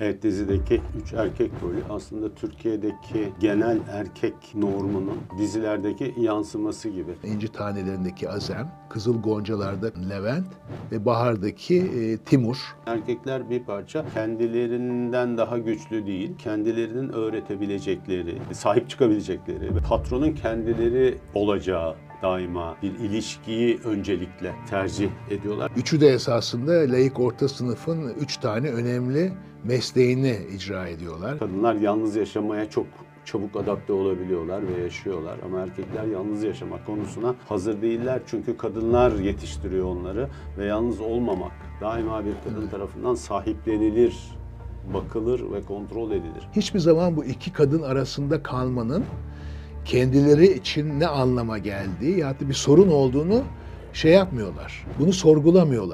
Evet dizideki üç erkek rolü aslında Türkiye'deki genel erkek normunun dizilerdeki yansıması gibi. İnci tanelerindeki Azem, Kızıl Goncalar'da Levent ve Bahar'daki e, Timur. Erkekler bir parça kendilerinden daha güçlü değil, kendilerinin öğretebilecekleri, sahip çıkabilecekleri ve patronun kendileri olacağı daima bir ilişkiyi öncelikle tercih ediyorlar. Üçü de esasında layık orta sınıfın üç tane önemli mesleğini icra ediyorlar. Kadınlar yalnız yaşamaya çok çabuk adapte olabiliyorlar ve yaşıyorlar ama erkekler yalnız yaşamak konusuna hazır değiller çünkü kadınlar yetiştiriyor onları ve yalnız olmamak daima bir kadın tarafından sahiplenilir, bakılır ve kontrol edilir. Hiçbir zaman bu iki kadın arasında kalmanın kendileri için ne anlama geldiği ya da bir sorun olduğunu şey yapmıyorlar. Bunu sorgulamıyorlar.